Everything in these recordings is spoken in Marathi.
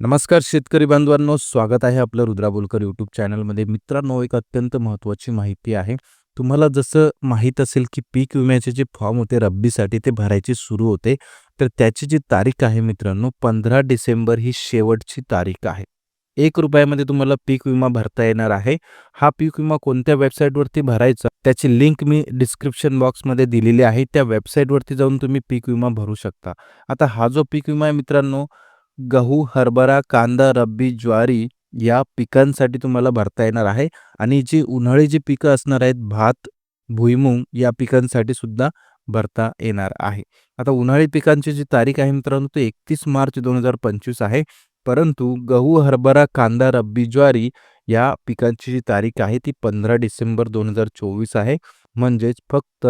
नमस्कार शेतकरी बांधवांनो स्वागत आहे आपलं रुद्रा बोलकर यूट्यूब चॅनलमध्ये मित्रांनो एक अत्यंत महत्त्वाची माहिती आहे. तुम्हाला जसं माहीत असेल की पीक विम्याचे जे फॉर्म होते रब्बीसाठी ते भरायचे सुरू होते. तर त्याची जी तारीख आहे मित्रांनो पंधरा डिसेंबर ही शेवटची तारीख आहे. एक रुपयामध्ये तुम्हाला पीक विमा भरता येणार आहे. हा पीक विमा कोणत्या वेबसाईटवरती भरायचा त्याची लिंक मी डिस्क्रिप्शन बॉक्समध्ये दिलेली आहे. त्या वेबसाईटवरती जाऊन तुम्ही पीक विमा भरू शकता. आता हा जो पीक विमा आहे मित्रांनो गहू हरभरा कांदा रब्बी ज्वारी या पिकांसाठी तुम्हाला भरता येणार आहे. आणि जी उन्हाळी जी पिकं असणार आहेत भात भुईमुंग या पिकांसाठी सुद्धा भरता येणार आहे. आता उन्हाळी पिकांची जी तारीख आहे मित्रांनो ते एकतीस मार्च दोन हजार पंचवीस आहे. परंतु गहू हरभरा कांदा रब्बी ज्वारी या पिकांची जी तारीख आहे ती पंधरा डिसेंबर दोन हजार चोवीस आहे. म्हणजेच फक्त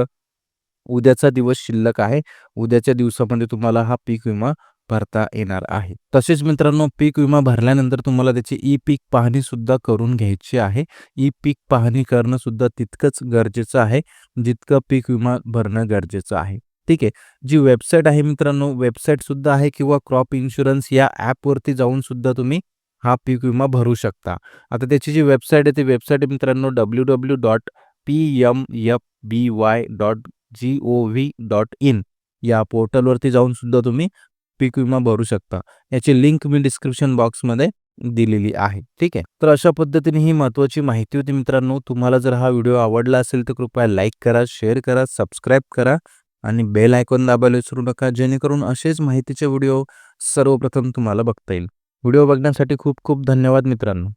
उद्याचा दिवस शिल्लक आहे. उद्याच्या दिवसामध्ये तुम्हाला हा पीक विमा भरता येणार आहे. तसेच मित्रांनो पीक विमा भरल्यानंतर तुम्हाला त्याची ई पीक पाहणी सुद्धा करून घ्यायची आहे. ई पीक पाहणी करणं सुद्धा तितकंच गरजेचं आहे जितकं पीक विमा भरणं गरजेचं आहे. ठीक आहे? जी वेबसाईट आहे मित्रांनो वेबसाईट सुद्धा आहे किंवा क्रॉप इन्शुरन्स या ॲपवरती जाऊन सुद्धा तुम्ही हा पीक विमा भरू शकता. आता त्याची जी वेबसाईट आहे ती वेबसाईट आहे मित्रांनो W W dot P M F B Y dot G O V dot in. या पोर्टलवरती जाऊन सुद्धा तुम्ही पीक विमा भरू शकता. याची लिंक मी डिस्क्रिप्शन बॉक्समध्ये दिलेली आहे. ठीक आहे? तर अशा पद्धतीने ही महत्त्वाची माहिती होती मित्रांनो. तुम्हाला जर हा व्हिडिओ आवडला असेल तर कृपया लाईक करा शेअर करा सबस्क्राईब करा आणि बेल आयकॉन दाबायला विसरू नका. जेणेकरून असेच माहितीचे व्हिडिओ सर्वप्रथम तुम्हाला बघता येईल. व्हिडिओ बघण्यासाठी खूप खूप धन्यवाद मित्रांनो.